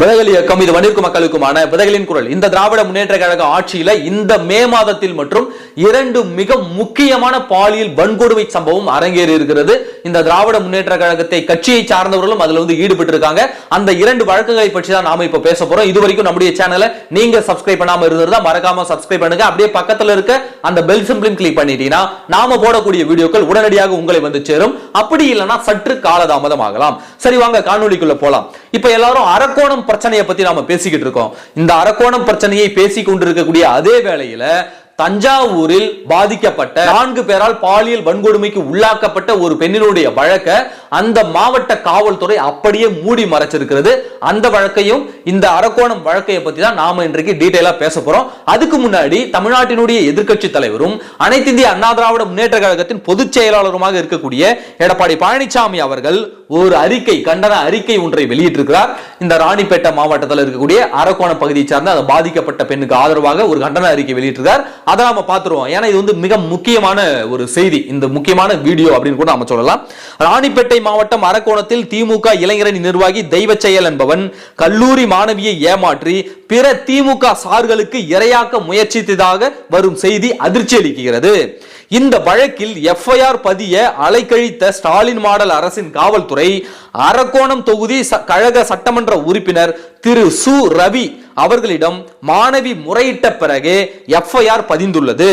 விதைகள் இயக்கம் இது வணிக மக்களுக்குமான விதைகளின் குரல். இந்த திராவிட முன்னேற்ற கழக ஆட்சியில இந்த மே மாதத்தில் மற்றும் இரண்டு மிக முக்கியமான பாலியல் வன்கொடுமை சம்பவம் அரங்கேறி இருக்கிறது. இந்த திராவிட முன்னேற்ற கழகத்தை கட்சியை சார்ந்தவர்களும் அதுல வந்து ஈடுபட்டு இருக்காங்க அந்த இரண்டு வழக்குகளை பற்றி தான் நாம இப்ப பேச போறோம். இது வரைக்கும் நம்முடைய சேனலை நீங்க சப்ஸ்கிரைப் பண்ணாம இருந்திருந்தா மறக்காம சப்ஸ்கிரைப் பண்ணுங்க. அப்படியே பக்கத்துல இருக்க அந்த பெல் சிம்பிளையும் கிளிக் பண்ணிட்டீங்கன்னா நாம போடக்கூடிய வீடியோக்கள் உடனடியாக உங்களை வந்து சேரும். அப்படி இல்லைன்னா சற்று காலதாமதம் ஆகலாம். சரி வாங்க காணொலிக்குள்ள போலாம். இப்ப எல்லாரும் அரக்கோணம் பிரச்சனையை பத்தி நாம பேசிக்கிட்டு இருக்கோம். இந்த அரக்கோணம் பிரச்சனையை பேசிக் கொண்டிருக்கக்கூடிய அதே வேளையில தஞ்சாவூரில் பாதிக்கப்பட்ட நான்கு பேரால் பாலியல் வன்கொடுமைக்கு உள்ளாக்கப்பட்ட ஒரு பெண்ணினுடைய வழக்க அந்த மாவட்ட காவல்துறை அப்படியே மூடி மறைச்சிருக்கிறது. அந்த வழக்கையும் இந்த அரக்கோணம் வழக்கையை பத்தி தான் நாம இன்றைக்கு டீட்டெயிலா பேச போறோம். அதுக்கு முன்னாடி தமிழ்நாட்டினுடைய எதிர்க்கட்சி தலைவரும் அனைத்து இந்திய அண்ணா திராவிட முன்னேற்ற கழகத்தின் பொதுச் செயலாளருமாக இருக்கக்கூடிய எடப்பாடி பழனிசாமி அவர்கள் ஒரு அறிக்கை கண்டன அறிக்கை ஒன்றை வெளியிட்டிருக்கிறார். இந்த ராணிப்பேட்டை மாவட்டத்தில் இருக்கக்கூடிய அரக்கோண பகுதியை சார்ந்த அந்த பாதிக்கப்பட்ட பெண்ணுக்கு ஆதரவாக ஒரு கண்டன அறிக்கை வெளியிட்டிருக்கார். அதை நாம பார்த்துருவோம். ஏன்னா இது வந்து மிக முக்கியமான ஒரு செய்தி. இந்த முக்கியமான வீடியோ அப்படின்னு கூட நாம சொல்லலாம். ராணிப்பேட்டை மாவட்டம் அரக்கோணத்தில் திமுக இளைஞரணி நிர்வாகி தெய்வ செயல் என்பவன் கல்லூரி மாணவியை ஏமாற்றி பிற திமுக சார்களுக்கு இரையாக்க முயற்சித்ததாக வரும் செய்தி அதிர்ச்சி அளிக்கிறது. இந்த வழக்கில் எஃப்ஐஆர் பதிய அலைக்கழித்த ஸ்டாலின் மாடல் அரசின் காவல்துறை அரக்கோணம் தொகுதி கழக சட்டமன்ற உறுப்பினர் திரு சு. ரவி அவர்களிடம் மாணவி முறையிட்ட பிறகு எஃப்ஐஆர் பதிந்துள்ளது.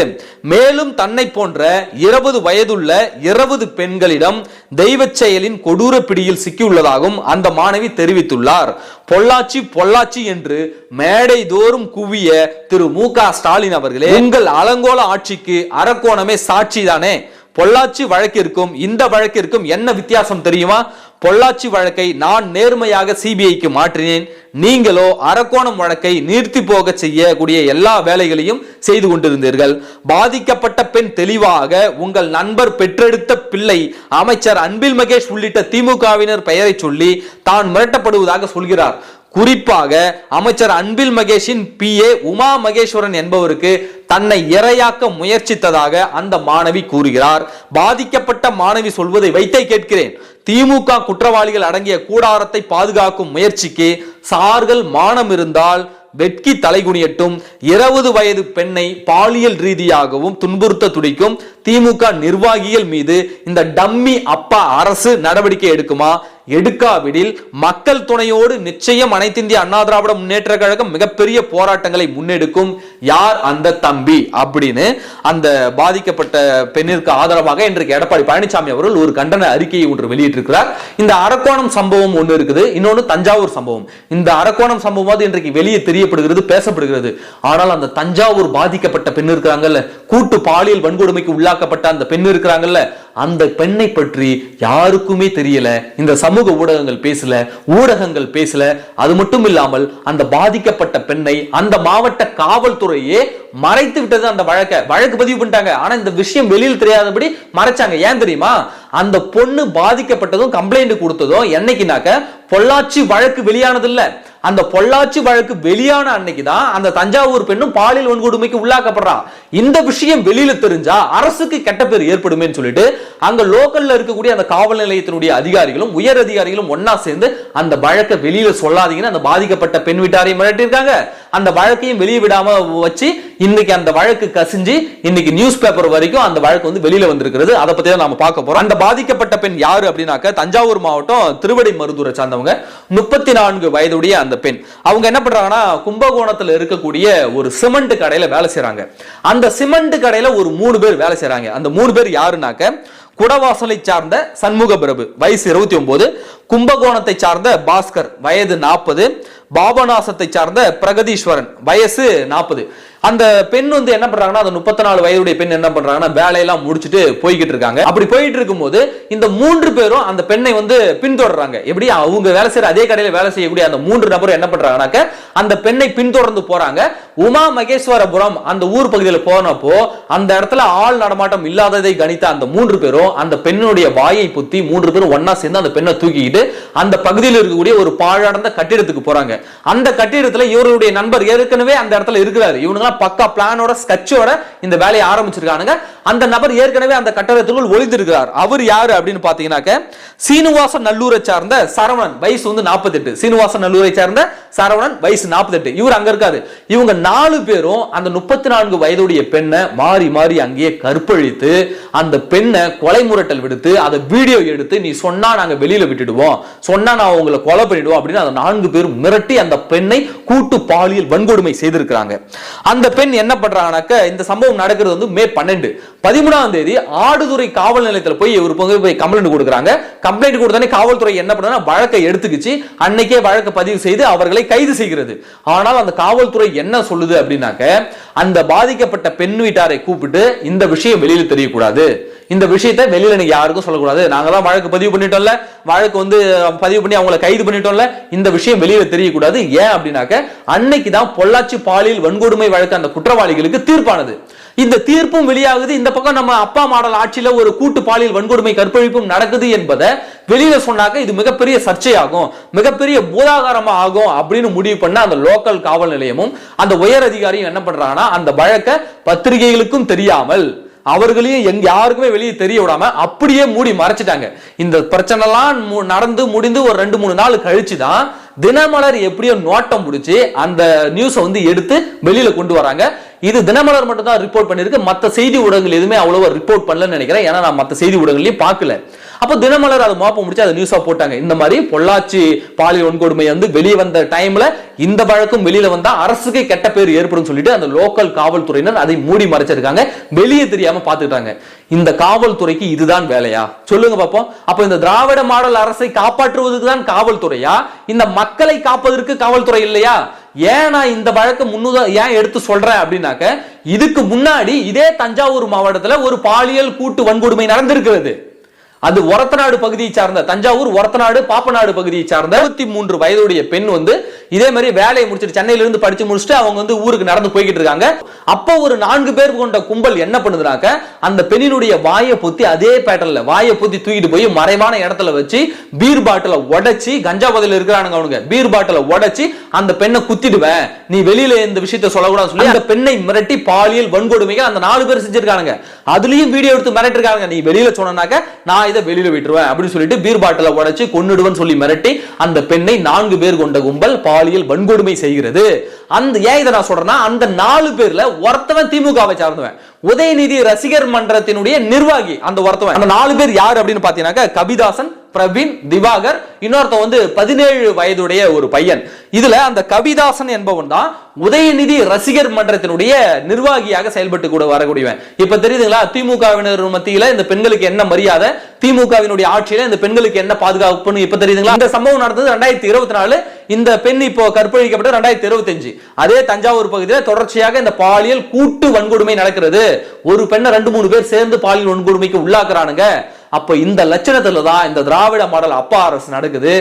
மேலும் தன்னை போன்ற இருபது வயதுள்ள இருபது பெண்களிடம் தெய்வ செயலின் கொடூர பிடியில் சிக்கியுள்ளதாகவும் அந்த மாணவி தெரிவித்துள்ளார். பொள்ளாச்சி பொள்ளாச்சி என்று மேடை தோறும் குவிய திரு மு க ஸ்டாலின் அவர்களே உங்கள் அலங்கோல ஆட்சிக்கு அரக்கோணமே சாட்சி தானே பொள்ளாச்சி வழக்கிற்கும் இந்த வழக்கிற்கும் என்ன வித்தியாசம் தெரியுமா? பொள்ளாச்சி வழக்கை நான் நேர்மையாக சிபிஐக்கு மாற்றினேன். நீங்களோ அரக்கோணம் வழக்கை நிறுத்தி போக செய்யக்கூடிய எல்லா வேலைகளையும் செய்து கொண்டிருந்தீர்கள். பாதிக்கப்பட்ட பெண் தெளிவாக உங்கள் நண்பர் பெற்றெடுத்த பிள்ளை அமைச்சர் அன்பில் மகேஷ் உள்ளிட்ட திமுகவினர் பெயரை சொல்லி தான் மிரட்டப்படுவதாக சொல்கிறார். குறிப்பாக அமைச்சர் அன்பில் மகேஷின் பி ஏ உமா மகேஸ்வரன் என்பவருக்கு தன்னை இரையாக்க முயற்சித்ததாக அந்த மாணவி கூறுகிறார். பாதிக்கப்பட்ட மாணவி சொல்வதை வைத்தே கேட்கிறேன். திமுக குற்றவாளிகள் அடங்கிய கூடாரத்தை பாதுகாக்கும் முயற்சிக்கு சார்கள் மானம் இருந்தால் வெட்கி தலைகுனியட்டும் இருபது வயது பெண்ணை பாலியல் ரீதியாகவும் துன்புறுத்த துடிக்கும். திமுக நிர்வாகிகள் மீது இந்த டம்மி அப்பா அரசு நடவடிக்கை எடுக்குமா? எடுக்காவிடில் மக்கள் துணையோடு நிச்சயம் அனைத்திந்திய அண்ணா திராவிட முன்னேற்ற கழகம் மிகப்பெரிய போராட்டங்களை முன்னெடுக்கும். யார் அந்த தம்பி? அப்படின்னு அந்த பாதிக்கப்பட்ட பெண்ணிற்கு ஆதரவாக இன்றைக்கு எடப்பாடி பழனிசாமி அவர்கள் ஒரு கண்டன அறிக்கையை ஒன்று வெளியிட்டிருக்கிறார். இந்த அரக்கோணம் சம்பவம் ஒன்று இருக்குது. இன்னொன்னு தஞ்சாவூர் சம்பவம். இந்த அரக்கோணம் சம்பவம் இன்றைக்கு வெளியே தெரியப்படுகிறது பேசப்படுகிறது. ஆனால் அந்த தஞ்சாவூர் பாதிக்கப்பட்ட பெண் இருக்கிறாங்கல்ல கூட்டு பாலியல் வன்கொடுமைக்கு உள்ளாக்கப்பட்ட அந்த பெண் இருக்கிறாங்கல்ல அந்த பெண்ணை பற்றி யாருக்குமே தெரியல இந்த சமூக ஊடகங்கள் பேசல ஊடகங்கள் பேசல. அது மட்டும் இல்லாமல் அந்த பாதிக்கப்பட்ட பெண்ணை அந்த மாவட்ட காவல்துறையே மறைத்து விட்டது அந்த வழக்க. வழக்கு பதிவு பண்ணிட்டாங்க. ஆனா இந்த விஷயம் வெளியில் தெரியாதபடி மறைச்சாங்க. ஏன் தெரியுமா? அந்த பொண்ணு பாதிக்கப்பட்டதும் கம்ப்ளைண்ட் கொடுத்ததும் என்னைக்குனாக்க பொள்ளாச்சி வழக்கு வெளியானது இல்ல அந்த பொள்ளாச்சி வழக்கு வெளியான அன்னைக்கு தான் அந்த தஞ்சாவூர் பெண்ணும் பாலியல் வன்கொடுமைக்கு உள்ளாக்கப்படுறா. இந்த விஷயம் வெளியில தெரிஞ்சா அரசுக்கு கெட்ட பேர் ஏற்படுமேன்னு சொல்லிட்டு அங்க லோக்கல்ல இருக்கக்கூடிய அந்த காவல் நிலையத்தினுடைய அதிகாரிகளும் உயர் அதிகாரிகளும் ஒன்னா சேர்ந்து அந்த வழக்கை வெளியில சொல்லாதீங்கன்னு அந்த பாதிக்கப்பட்ட பெண் வீட்டாரையும் மிரட்டியிருக்காங்க. அந்த வழக்கையும் வெளியே விடாம வச்சு இன்னைக்கு அந்த வழக்கு கசிஞ்சு இன்னைக்கு நியூஸ் பேப்பர் வரைக்கும் அந்த வழக்கு வந்து வெளியில வந்திருக்கிறது. அதை பத்தி தான் நாம பார்க்க போறோம். அந்த பாதிக்கப்பட்ட பெண் யாரு அப்படின்னாக்க தஞ்சாவூர் மாவட்டம் திருவடை மருதூரை சார்ந்தவங்க. முப்பத்தி நான்கு வயதுடைய அந்த பெண். அவங்க என்ன பண்றாங்கன்னா கும்பகோணத்துல இருக்கக்கூடிய ஒரு சிமெண்ட் கடையில வேலை செய்றாங்க. அந்த சிமெண்ட் கடையில ஒரு மூணு பேர் வேலை செய்றாங்க. அந்த மூணு பேர் யாருனாக்க குடவாசலை சார்ந்த சண்முக பிரபு வயசு இருபத்தி ஒன்பது. கும்பகோணத்தை சார்ந்த பாஸ்கர் வயது நாற்பது. பாபநாசத்தை சார்ந்த பிரகதீஸ்வரன் வயசு நாற்பது. அந்த பெண் வந்து என்ன பண்றாங்கன்னா அந்த முப்பத்தி நாலு வயதுடைய பெண் என்ன பண்றாங்கன்னா வேலையெல்லாம் முடிச்சுட்டு போய்கிட்டு இருக்காங்க. அப்படி போயிட்டு இருக்கும்போது இந்த மூன்று பேரும் அந்த பெண்ணை வந்து பின்தொடர்றாங்க. எப்படி? அவங்க வேலை செய்யற அதே கடையில் வேலை செய்யக்கூடிய அந்த மூன்று நபரும் என்ன பண்றாங்கன்னாக்க அந்த பெண்ணை பின்தொடர்ந்து போறாங்க. உமா மகேஸ்வரபுரம் அந்த ஊர் பகுதியில் போனப்போ அந்த இடத்துல ஆள் நடமாட்டம் இல்லாததை கணித்த அந்த மூன்று பேரும் அந்த பெண்ணுடைய வாயை புத்தி மூன்று பேரும் ஒன்னா சேர்ந்து அந்த பெண்ணை தூக்கிக்கிட்டு அந்த பகுதியில் இருக்கக்கூடிய ஒரு பாழடைந்த கட்டிடத்துக்கு போறாங்க. அந்த கட்டிடத்துல இவருடைய நண்பர் ஏற்கனவே அந்த இடத்துல இருக்கிறாரு. இவனுங்க பக்கா பிளானோட ஸ்கட்சோட இந்த வேலையை ஆரம்பிச்சிருக்கானுங்க. அந்த நபர் ஏற்கனவே அந்த கட்டடத்துக்குள் ஒளிந்திருக்கிறார். அவர் யாரு அப்படின்னு பாத்தீங்கன்னாக்க சீனிவாச நல்லூரை சார்ந்த சரவணன் வயசு வந்து 48 சீனிவாச நல்லூரை சார்ந்த சரவணன் வயசு 48 இவர் அங்க இருக்காரு. இவங்க நாலு பேரும் அந்த முப்பத்தி நான்கு வயதுடைய பெண்ணை மாறி மாறி அங்கேயே கற்பழித்து அந்த பெண்ணை கொலை முரட்டல் விடுத்து அதை வீடியோ எடுத்து நீ சொன்னா நாங்க வெளியில விட்டுடுவோம். சொன்னா நான் உங்களை கொலை பண்ணிடுவோம். அப்படின்னு அந்த நான்கு பேரும் மிரட்டி அந்த பெண்ணை கூட்டு பாலியல் வன்கொடுமை செய்திருக்கிறாங்க. அந்த பெண் என்ன பண்றாங்கனாக்க இந்த சம்பவம் நடக்கிறது வந்து மே பன்னெண்டு. பதிமூணாம் தேதி ஆடுதுறை காவல் நிலையத்தில் போய் ஒரு பங்கு போய் கம்ப்ளைண்ட் கொடுக்குறாங்க. கம்ப்ளைண்ட் கொடுத்தானே காவல்துறை என்ன பண்ணுன்னா வழக்கை எடுத்துக்கிச்சு. அன்னைக்கே வழக்கு பதிவு செய்து அவர்களை கைது செய்கிறது. ஆனால் அந்த காவல்துறை என்ன சொல்லுது அப்படின்னாக்க அந்த பாதிக்கப்பட்ட பெண் வீட்டாரை கூப்பிட்டு இந்த விஷயம் வெளியில் தெரியக்கூடாது. இந்த விஷயத்தை வெளியில நீங்க யாருக்கும் சொல்லக்கூடாது. நாங்க தான் வழக்கு பதிவு பண்ணிட்டோம்ல. வழக்கு வந்து பதிவு பண்ணி அவங்கள கைது பண்ணிட்டோம்ல. இந்த விஷயம் வெளியில தெரியக்கூடாது. ஏன் அப்படின்னாக்க அன்னைக்கு தான் பொள்ளாச்சி பாலியல் வன்கொடுமை வழக்கு அந்த குற்றவாளிகளுக்கு தீர்ப்பானது. இந்த தீர்ப்பும் வெளியாகுது. இந்த பக்கம் நம்ம அப்பா மாடல் ஆட்சியில ஒரு கூட்டு பாலியல் வன்கொடுமை கற்பழிப்பும் நடக்குது என்பதை வெளியில சொன்னாக்க இது மிகப்பெரிய சர்ச்சையாகும். மிகப்பெரிய பூதாகாரமா ஆகும் அப்படின்னு முடிவு பண்ண அந்த லோக்கல் காவல் நிலையமும் அந்த உயர் அதிகாரியும் என்ன பண்றாங்கன்னா அந்த வழக்க பத்திரிகைகளுக்கும் தெரியாமல் அவர்களையும் எங்க யாருக்குமே வெளியே தெரிய விடாம அப்படியே மூடி மறைச்சிட்டாங்க. இந்த பிரச்சனைலாம் மு- நடந்து முடிந்து ஒரு ரெண்டு மூணு நாள் கழிச்சு தான் தினமலர் எப்படியோ நோட்டம் பிடிச்சி அந்த நியூஸை வந்து எடுத்து வெளியில கொண்டு வராங்க. இது தினமலர் மட்டும் தான் ரிப்போர்ட் பண்ணிருக்கு மற்ற செய்தி ஊடகங்கள் எதுவுமே அவ்வளவா ரிப்போர்ட் பண்ணலன்னு நினைக்கிறேன். ஏன்னா நான் மற்ற செய்தி ஊடகங்களையும் பார்க்கல. அப்போ தினமலர் அதை மாப்ப முடிச்சு அதை நியூஸா போட்டாங்க. இந்த மாதிரி பொள்ளாச்சி பாலியல் வன்கொடுமை வந்து வெளியே வந்த டைம்ல இந்த வழக்கும் வெளியில வந்தா அரசுக்கு கெட்ட பேர் ஏற்படும் சொல்லிட்டு அந்த லோக்கல் காவல்துறையினர் அதை மூடி மறைச்சிருக்காங்க. வெளியே தெரியாம பாத்துட்டாங்க இந்த காவல்துறைக்கு இதுதான் வேலையா? சொல்லுங்க பாப்போம். அப்ப இந்த திராவிட மாடல் அரசை காப்பாற்றுவதற்கு தான் காவல்துறையா? இந்த மக்களை காப்பதற்கு காவல்துறை இல்லையா? ஏன் நான் இந்த வழக்கு முன்னுதா ஏன் எடுத்து சொல்றேன் அப்படின்னாக்க இதுக்கு முன்னாடி இதே தஞ்சாவூர் மாவட்டத்துல ஒரு பாலியல் கூட்டு வன்கொடுமை நடந்திருக்கிறது. அது ஒரத்தநாடு பகுதியை சார்ந்த தஞ்சாவூர் ஒரத்தநாடு பாப்பநாடு பகுதியை சார்ந்த இருபத்தி மூன்று வயதுடைய பெண் வந்து இதே மாதிரி வேலையை முடிச்சிட்டு சென்னையில இருந்து படிச்சு முடிச்சுட்டு அவங்க வந்து ஊருக்கு நடந்து போய்கிட்டு இருக்காங்க. அப்போ ஒரு நான்கு பேர் கொண்ட கும்பல் என்ன பண்ணுதுனாக்க அந்த பெண்ணினுடைய வாயை பொத்தி அதே பேட்டர்ல வாயை பொத்தி தூக்கிட்டு போய் மறைவான இடத்துல வச்சு பீர் பாட்டில உடைச்சி கஞ்சா பதில இருக்கிறானுங்க அவனுங்க பீர் பாட்டில உடைச்சி அந்த பெண்ணை குத்திடுவேன் நீ வெளியில இந்த விஷயத்த சொல்லக்கூடாது சொல்லி அந்த பெண்ணை மிரட்டி பாலியல் வன்கொடுமைகள் அந்த நாலு பேர் செஞ்சிருக்கானுங்க. அதுலயும் வீடியோ எடுத்து மிரட்டிருக்காங்க நீ வெளியில சொன்னாக்க நான் இதை வெளியில விட்டுருவேன் அப்படின்னு சொல்லிட்டு பீர் பாட்டில உடைச்சு கொன்னுடுவேன் சொல்லி மிரட்டி அந்த பெண்ணை நான்கு பேர் கொண்ட கும்பல் பாலியல் வன்கொடுமை செய்கிறது. அந்த ஏன் இதை நான் சொல்றேன்னா அந்த நாலு பேர்ல ஒருத்தவன் திமுகவை சார்ந்தவன். உதயநிதி ரசிகர் மன்றத்தினுடைய நிர்வாகி அந்த ஒருத்தவன். அந்த நாலு பேர் யார் அப்படின்னு பாத்தீங்கன்னாக்க கபிதாசன் பிரவீன் திவாகர் இன்னொருத்த வந்து பதினேழு வயதுடைய ஒரு பையன். இதுல அந்த கவிதாசன் என்பவன் தான் உதயநிதி ரசிகர் மன்றத்தினுடைய நிர்வாகியாக செயல்பட்டு கூட வரக்கூடியவன். இப்ப தெரியுதுங்களா? திமுகவினர் மத்தியில இந்த பெண்களுக்கு என்ன மரியாதை? திமுகவினுடைய ஆட்சியில இந்த பெண்களுக்கு என்ன பாதுகாப்புன்னு இப்ப தெரியுதுங்களா? இந்த சம்பவம் நடந்தது ரெண்டாயிரத்தி இருபத்தி நாலு இந்த பெண் இப்போ கற்பழிக்கப்பட்டு ரெண்டாயிரத்தி இருபத்தஞ்சு. அதே தஞ்சாவூர் பகுதியில் தொடர்ச்சியாக இந்த பாலியல் கூட்டு வன்கொடுமை நடக்கிறது. ஒரு பெண்ணை ரெண்டு மூணு பேர் சேர்ந்து பாலியல் வன்கொடுமைக்கு உள்ளாக்குறானுங்க. அப்ப இந்த லட்சணத்துல தான் இந்த திராவிட மாடல் அப்பா அரசு நடக்குது.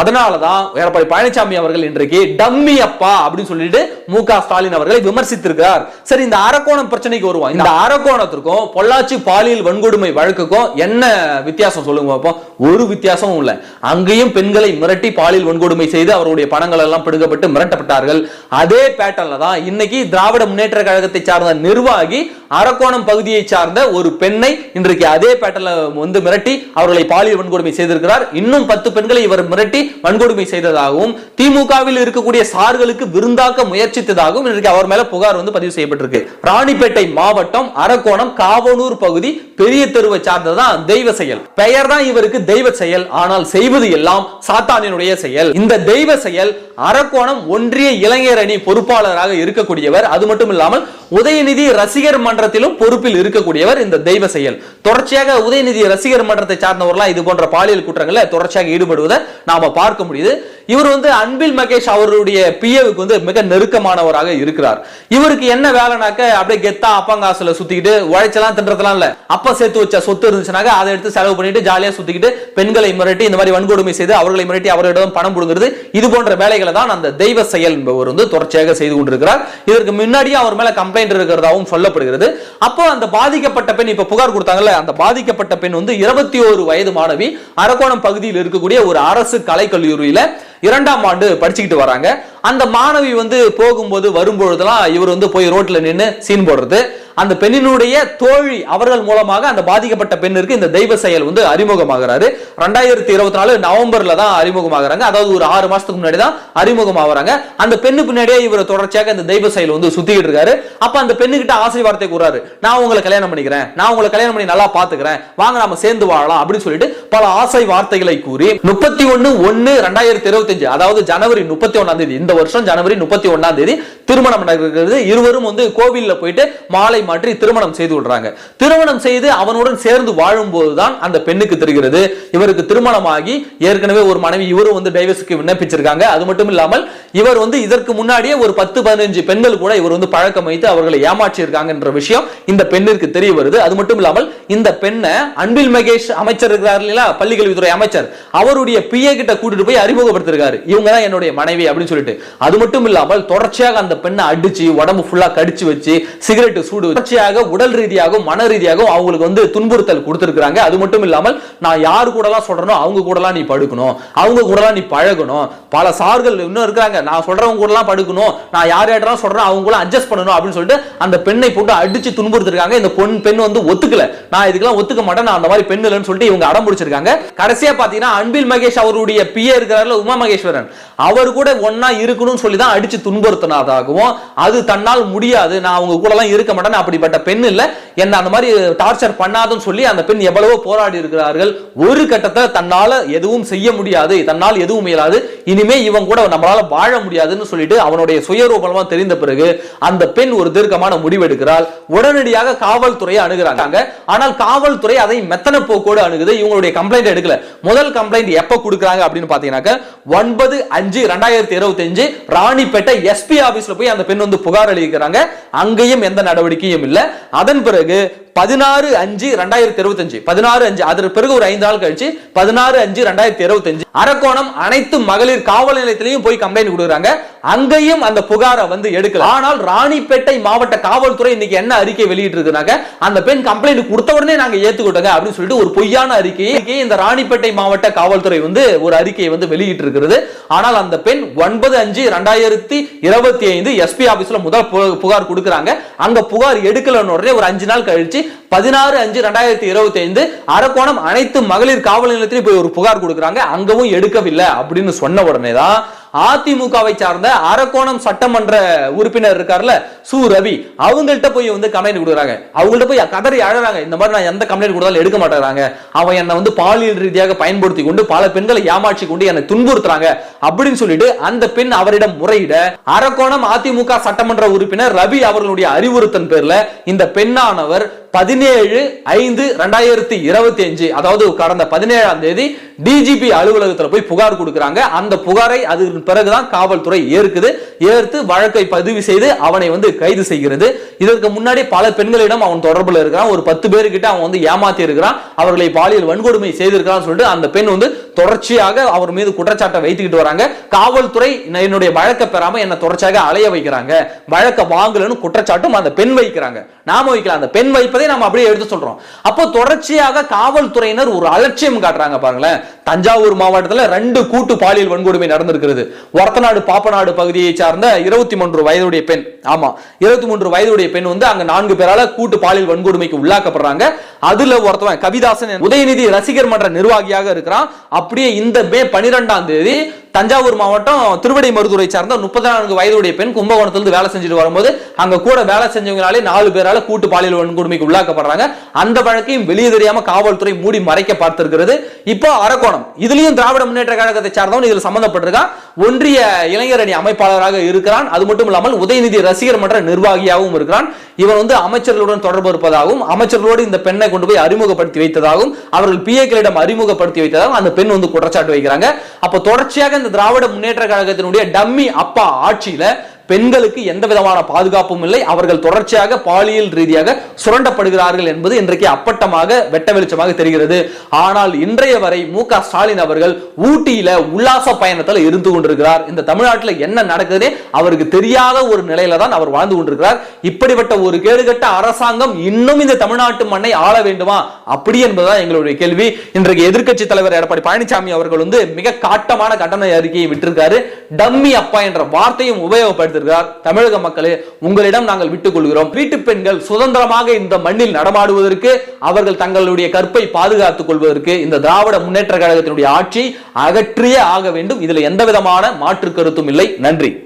அதனால தான் எடப்பாடி பழனிசாமி அவர்கள் இன்றைக்கு டம்மி அப்பா அப்படின்னு சொல்லிட்டு மு க ஸ்டாலின் அவர்களை விமர்சித்திருக்கிறார். சரி இந்த அரக்கோணம் பிரச்சனைக்கு வருவோம். இந்த அரக்கோணத்திற்கும் பொள்ளாச்சி பாலியல் வன்கொடுமை வழக்குக்கும் என்ன வித்தியாசம் சொல்லுங்க பார்ப்போம் ஒரு வித்தியாசமும் இல்லை. அங்கேயும் பெண்களை மிரட்டி பாலியல் வன்கொடுமை செய்து அவருடைய பணங்கள் எல்லாம் பிடுங்கப்பட்டு மிரட்டப்பட்டார்கள். அதே பேட்டர்ல தான் இன்னைக்கு திராவிட முன்னேற்ற கழகத்தை சார்ந்த நிர்வாகி அரக்கோணம் பகுதியை சார்ந்த ஒரு பெண்ணை இன்றைக்கு அதே பேட்டர்ல வந்து மிரட்டி அவர்களை பாலியல் வன்கொடுமை செய்திருக்கிறார். இன்னும் பத்து பெண்களை இவர் மிரட்டி வன்கொடுமை செய்ததாகவும் திமுகவில் இருக்கக்கூடிய சார்களுக்கு விருந்தாக்க முயற்சி முயற்சித்ததாகவும் இன்றைக்கு அவர் மேல புகார் வந்து பதிவு செய்யப்பட்டிருக்கு. ராணிப்பேட்டை மாவட்டம் அரக்கோணம் காவனூர் பகுதி பெரிய தெருவை சார்ந்ததான் தெய்வ செயல். பெயர் தான் இவருக்கு தெய்வ செயல். ஆனால் செய்வது எல்லாம் சாத்தானினுடைய செயல். இந்த தெய்வ செயல் அரக்கோணம் ஒன்றிய இளைஞர் அணி பொறுப்பாளராக இருக்கக்கூடியவர். அது மட்டும் இல்லாமல் உதயநிதி ரசிகர் மன்றத்திலும் பொறுப்பில் இருக்கக்கூடியவர் இந்த தெய்வ செயல். தொடர்ச்சியாக உதயநிதி ரசிகர் மன்றத்தை சார்ந்தவர்களாம் இது போன்ற பாலியல் குற்றங்களில் தொடர்ச்சியாக ஈடுபடுவதை நாம பார்க்க முடியுது. இவர் வந்து அன்பில் மகேஷ் அவருடைய பிஏவுக்கு வந்து மிக நெருக்கமானவராக இருக்கிறார். இவருக்கு என்ன வேலைனாக்க அப்படியே கெத்தா அப்பங்காசுல சுத்திக்கிட்டு உழைச்சலாம் தின்றதெல்லாம் இல்ல. அப்ப சேர்த்து வச்ச சொத்து இருந்துச்சுனாக்க அதை எடுத்து செலவு பண்ணிட்டு ஜாலியா சுத்திக்கிட்டு பெண்களை மிரட்டி இந்த மாதிரி வன்கொடுமை செய்து அவர்களை மிரட்டி அவர்களிடம் பணம் கொடுங்கிறது இது போன்ற வேலைகளை தான் அந்த தெய்வ செயல் என்பவர் வந்து தொடர்ச்சியாக செய்து கொண்டிருக்கிறார். இதற்கு முன்னாடியே அவர் மேல கம்ப்ளைண்ட் இருக்கிறதாவும் சொல்லப்படுகிறது. அப்போ அந்த பாதிக்கப்பட்ட பெண் இப்ப புகார் கொடுத்தாங்கல்ல அந்த பாதிக்கப்பட்ட பெண் வந்து இருபத்தி ஒரு வயது மாணவி அரக்கோணம் பகுதியில் இருக்கக்கூடிய ஒரு அரசு கலைக்கல்லூரியில இரண்டாம் ஆண்டு படிச்சுக்கிட்டு வராங்க. அந்த மாணவி வந்து போகும்போது வரும்பொழுதெல்லாம் இவர் வந்து போய் ரோட்ல நின்னு சீன் போடுறது. அந்த பெண்ணினுடைய தோழி அவர்கள் மூலமாக அந்த பாதிக்கப்பட்ட பெண்ணிற்கு இந்த தெய்வ செயல் வந்து அறிமுகமாகிறாரு. ரெண்டாயிரத்தி இருபத்தி நாலு நவம்பர்ல தான் அறிமுகமாகிறாங்க. அதாவது ஒரு ஆறு மாசத்துக்கு முன்னாடி தான் அறிமுகமாகறாங்க. அந்த பெண்ணு பின்னாடியே இவர் தொடர்ச்சியாக இந்த தெய்வ செயல் வந்து சுத்திக்கிட்டு இருக்காரு. அப்ப அந்த பெண்ணுகிட்ட ஆசை வார்த்தை கூறாரு. நான் உங்களை கல்யாணம் பண்ணிக்கிறேன். நான் உங்களை கல்யாணம் பண்ணி நல்லா பாத்துக்கிறேன். வாங்க நாம சேர்ந்து வாழலாம் அப்படின்னு சொல்லிட்டு பல ஆசை வார்த்தைகளை கூறி முப்பத்தி ஒன்னு ஒன்னு ரெண்டாயிரத்தி இருபத்தஞ்சு அதாவது ஜனவரி முப்பத்தி ஒன்னாம் தேதி இந்த வருஷம் ஜனவரி முப்பத்தி ஒன்னாம் தேதி திருமணம் நடக்கிறது. இருவரும் வந்து கோவில்ல போயிட்டு மாலை மாற்றி திருமணம் செய்து விடுறாங்க திருமணம் செய்து அவனுடன் சேர்ந்து வாழும் போதுதான் அந்த பெண்ணுக்கு தெரிகிறது. இவருக்கு திருமணமாகி ஏற்கனவே ஒரு மனைவி இவரும் வந்து டைவர்ஸுக்கு விண்ணப்பிச்சிருக்காங்க. அது மட்டும் இல்லாமல் இவர் வந்து இதற்கு முன்னாடியே ஒரு பத்து பதினஞ்சு பெண்கள் கூட இவர் வந்து பழக்கம் வைத்து அவர்களை ஏமாற்றி இருக்காங்கன்ற விஷயம் இந்த பெண்ணிற்கு தெரிய வருது. அது மட்டும் இல்லாமல் இந்த பெண்ணை அன்பில் மகேஷ் அமைச்சர் இருக்கிறார் இல்லையா? பள்ளிக்கல்வித்துறை அமைச்சர். அவருடைய பிஏ கிட்ட கூட்டிட்டு போய் அறிமுகப்படுத்திருக்காரு. இவங்க தான் என்னுடைய மனைவி அப்படின்னு சொல்லிட்டு. அது மட்டும் இல்லாமல் தொடர்ச்சியாக அந்த பெண்ணை அடிச்சு உடம்பு ஃபுல்லா கடிச்சு வச்சு சிகரெட் சூடு தொடர்ச்சியாக உடல் ரீதியாகவும் மன ரீதியாகவும் அவங்களுக்கு வந்து துன்புறுத்தல் கொடுத்துருக்காங்க அது மட்டும் இல்லாமல் நான் யார் கூடலாம் சொல்றனோ அவங்க கூடலாம் நீ படுக்கணும். அவங்க கூடலாம் நீ பழகணும். பல சார்கள் இன்னும் இருக்கிறாங்க. நான் சொல்றவங்க கூடலாம் படுக்கணும். நான் யார் யார்ட்டலாம் சொல்றேன் அவங்க கூட அட்ஜஸ்ட் பண்ணணும் அப்படின்னு சொல்லிட்டு அந்த பெண்ணை போட்டு அடிச்சு துன்புறுத்திருக்காங்க. இந்த பொன் பெண் வந்து ஒத்துக்கல. நான் இதுக்கெல்லாம் ஒத்துக்க மாட்டேன். நான் அந்த மாதிரி பெண் இல்லைன்னு சொல்லிட்டு இவங்க அடம் பிடிச்சிருக்காங்க. கடைசியா பாத்தீங்கன்னா அன்பில் மகேஷ் அவருடைய பிஏ இருக்கிறாரு உமா மகேஸ்வரன். அவர் கூட ஒன்னா இருக்கணும்னு சொல்லி தான் அடிச்சு துன்புறுத்தினதாகவும் அது தன்னால் முடியாது. நான் அவங்க கூட எல்லாம் இருக்க மாட்டேன். அப்படிப்பட்ட பெண் இல்ல. என்ன அந்த மாதிரி டார்ச்சர் பண்ணாதுன்னு சொல்லி அந்த பெண் எவ்வளவோ போராடி இருக்கிறார்கள். ஒரு கட்டத்தை தன்னால எதுவும் செய்ய முடியாது. தன்னால் எதுவும் இயலாது. இனிமே இவன் கூட நம்மளால வாழ முடியாதுன்னு சொல்லிட்டு அவனுடைய சுயரூபமா தெரிந்த பிறகு அந்த பெண் ஒரு தீர்க்கமான முடிவு எடுக்கிறாள். உடனடியாக காவல்துறையை அணுகுறாங்க. ஆனால் காவல்துறை அதை மெத்தன போக்கோடு அணுகுது. இவங்களுடைய கம்ப்ளைண்ட் எடுக்கல. முதல் கம்ப்ளைண்ட் எப்ப கொடுக்குறாங்க அப்படின்னு பாத்தீங்கன்னாக்க ஒன்பது அஞ்சு ரெண்டாயிரத்தி இருபத்தி அஞ்சு ராணிப்பேட்டை எஸ்பி ஆபீஸ்ல போய் அந்த பெண் வந்து புகார் அளிக்கிறாங்க. அங்கேயும் எந்த நடவடிக்கையும் இல்லை. அதன் பிறகு பதினாறு அஞ்சு ரெண்டாயிரத்தி இருபத்தஞ்சு. பதினாறு அஞ்சு. அதற்கு பிறகு ஒரு ஐந்து நாள் கழிச்சு பதினாறு அஞ்சு ரெண்டாயிரத்தி இருபத்தஞ்சு. அரக்கோணம் அனைத்து மகளிர் காவல் நிலையத்திலையும் போய் கம்ப்ளைண்ட் கொடுக்குறாங்க. அங்கேயும் அந்த புகாரை வந்து எடுக்கல. ஆனால் ராணிப்பேட்டை மாவட்ட காவல்துறை இன்னைக்கு என்ன அறிக்கை வெளியிட்டு இருக்குனாக்க அந்த பெண் கம்ப்ளைண்ட் கொடுத்த உடனே நாங்க ஏத்துக்கிட்டோங்க அப்படின்னு சொல்லிட்டு ஒரு பொய்யான அறிக்கையை இந்த ராணிப்பேட்டை மாவட்ட காவல்துறை வந்து ஒரு அறிக்கையை வந்து வெளியிட்டு இருக்கிறது ஆனால் அந்த பெண் ஒன்பது அஞ்சு ரெண்டாயிரத்தி இருபத்தி ஐந்து எஸ்பி ஆபீஸ்ல முதல் பு- புகார் கொடுக்குறாங்க. அங்க புகார் எடுக்கலன்னு உடனே ஒரு அஞ்சு நாள் கழிச்சு பதினாறு அஞ்சு ரெண்டாயிரத்தி இருபத்தி ஐந்து அரக்கோணம் அனைத்து மகளிர் காவல் நிலையத்திலும் போய் ஒரு புகார் கொடுக்குறாங்க. அங்கவும் எடுக்கவில்லை அப்படின்னு சொன்ன உடனே தான் அதிமுகவை சார்ந்த அரக்கோணம் சட்டமன்ற உறுப்பினர் இருக்கார்ல சு. ரவி அவங்கள்ட்ட போய் வந்து கம்ப்ளைண்ட் கொடுக்குறாங்க. அவங்கள்ட்ட போய் கதறி அழறாங்க. இந்த மாதிரி நான் எந்த கம்ப்ளைண்ட் கொடுத்தாலும் எடுக்க மாட்டேறாங்க அவன் என்னை வந்து பாலியல் ரீதியாக பயன்படுத்தி கொண்டு பல பெண்களை ஏமாற்றி கொண்டு என்னை துன்புறுத்துறாங்க அப்படின்னு சொல்லிட்டு அந்த பெண் அவரிடம் முறையிட அரக்கோணம் அதிமுக சட்டமன்ற உறுப்பினர் ரவி அவர்களுடைய அறிவுறுத்தன் பேர்ல இந்த பெண்ணானவர் பதினேழு ஐந்து ரெண்டாயிரத்தி இருபத்தி அஞ்சு. அதாவது கடந்த பதினேழாம் தேதி டிஜிபி அலுவலகத்தில் போய் புகார் கொடுக்கறாங்க. அந்த புகாரை அதுக்கு பிறகுதான் காவல்துறை ஏற்குது. ஏற்று வழக்கை பதிவு செய்து அவனை வந்து கைது செய்கிறது. இதற்கு முன்னாடி பல பெண்களிடம் அவன் தொடர்புல இருக்கிறான். ஒரு பத்து பேருக்கிட்ட அவன் வந்து ஏமாத்தி இருக்கிறான். அவர்களை பாலியல் வன்கொடுமை செய்திருக்கிறான்னு சொல்லிட்டு அந்த பெண் வந்து தொடர்ச்சியாக அவர் மீது குற்றச்சாட்டை வைத்துக்கிட்டு வராங்க. காவல்துறை என்னுடைய வழக்கை பெறாம என்ன தொடர்ச்சியாக அலைய வைக்கிறாங்க. வழக்கை வாங்கலன்னு குற்றச்சாட்டும் அந்த பெண் வைக்கிறாங்க. நாம வைக்கலாம் அந்த பெண் வைப்பதை நாம அப்படியே எடுத்து சொல்றோம். அப்போ தொடர்ச்சியாக காவல்துறையினர் ஒரு அலட்சியம் காட்டுறாங்க பாருங்களேன். தஞ்சாவூர் மாவட்டத்தில் ரெண்டு கூட்டு பாலியல் வன்கொடுமை நடந்திருக்கிறது. ஒரத்தநாடு பாப்பநாடு பகுதியை சார்ந்த இருபத்தி மூன்று வயதுடைய பெண் ஆமா இருபத்தி மூன்று வயதுடைய பெண் வந்து அங்க நான்கு பேரால கூட்டு பாலியல் வன்கொடுமைக்கு உள்ளாக்கப்படுறாங்க. அதுல ஒருத்தவன் கவிதாசன் உதயநிதி ரசிகர் மன்ற நிர்வாகியாக இருக்கிறான். அப்படியே இந்த மே பனிரெண்டாம் தேதி தஞ்சாவூர் மாவட்டம் திருவடை மருதுரை சார்ந்த முப்பத்தி நான்கு வயதுடைய பெண் கும்பகோணத்திலிருந்து வேலை செஞ்சுட்டு வரும்போது அங்க கூட வேலை செஞ்சவங்களாலே நாலு பேரால கூட்டு பாலியல் வன்கொடுமைக்கு உள்ளாக்கப்படுறாங்க. அந்த வழக்கையும் வெளியே தெரியாம காவல்துறை மூடி மறைக்க பார்த்திருக்கிறது. இப்போ அரக்கோணம். இதுலயும் திராவிட முன்னேற்ற கழகத்தை சார்ந்தவன் இதில் சம்பந்தப்பட்டிருக்கான். ஒன்றிய இளைஞர் அணி அமைப்பாளராக இருக்கிறான். அது மட்டும் இல்லாமல் உதயநிதி ரசிகர் மன்ற நிர்வாகியாகவும் இருக்கிறான். இவர் வந்து அமைச்சர்களுடன் தொடர்பு இருப்பதாகவும் அமைச்சர்களோடு இந்த பெண்ணை கொண்டு போய் அறிமுகப்படுத்தி வைத்ததாகவும் அவர்கள் பிஏக்களிடம் அறிமுகப்படுத்தி வைத்ததாகவும் அந்த பெண் வந்து குற்றச்சாட்டு வைக்கிறாங்க. அப்ப தொடர்ச்சியாக இந்த திராவிட முன்னேற்ற கழகத்தினுடைய டம்மி அப்பா ஆட்சியில பெண்களுக்கு எந்த விதமான பாதுகாப்பும் இல்லை. அவர்கள் தொடர்ச்சியாக பாலியல் ரீதியாக சுரண்டப்படுகிறார்கள் என்பது இன்றைக்கு அப்பட்டமாக வெட்ட வெளிச்சமாக தெரிகிறது. ஆனால் இன்றைய வரை மு க ஸ்டாலின் அவர்கள் ஊட்டியில உல்லாச பயணத்தில் இருந்து கொண்டிருக்கிறார். இந்த தமிழ்நாட்டில் என்ன நடக்குதுன்னே அவருக்கு தெரியாத ஒரு நிலையில தான் அவர் வாழ்ந்து கொண்டிருக்கிறார். இப்படிப்பட்ட ஒரு கேடுகட்ட அரசாங்கம் இன்னும் இந்த தமிழ்நாட்டு மண்ணை ஆள வேண்டுமா? அப்படி என்பதுதான் எங்களுடைய கேள்வி. இன்றைக்கு எதிர்க்கட்சி தலைவர் எடப்பாடி பழனிசாமி அவர்கள் வந்து மிக காட்டமான கண்டன அறிக்கையை விட்டிருக்காரு. டம்மி அப்பா என்ற வார்த்தையும் உபயோகப்படுத்தி எடுத்திருக்கிறார். தமிழக மக்களே உங்களிடம் நாங்கள் விட்டுக் கொள்கிறோம். வீட்டு பெண்கள் சுதந்திரமாக இந்த மண்ணில் நடமாடுவதற்கு அவர்கள் தங்களுடைய கற்பை பாதுகாத்துக் கொள்வதற்கு இந்த திராவிட முன்னேற்ற கழகத்தினுடைய ஆட்சி அகற்றியே ஆக வேண்டும். இதுல எந்த விதமான மாற்று கருத்தும் இல்லை. நன்றி.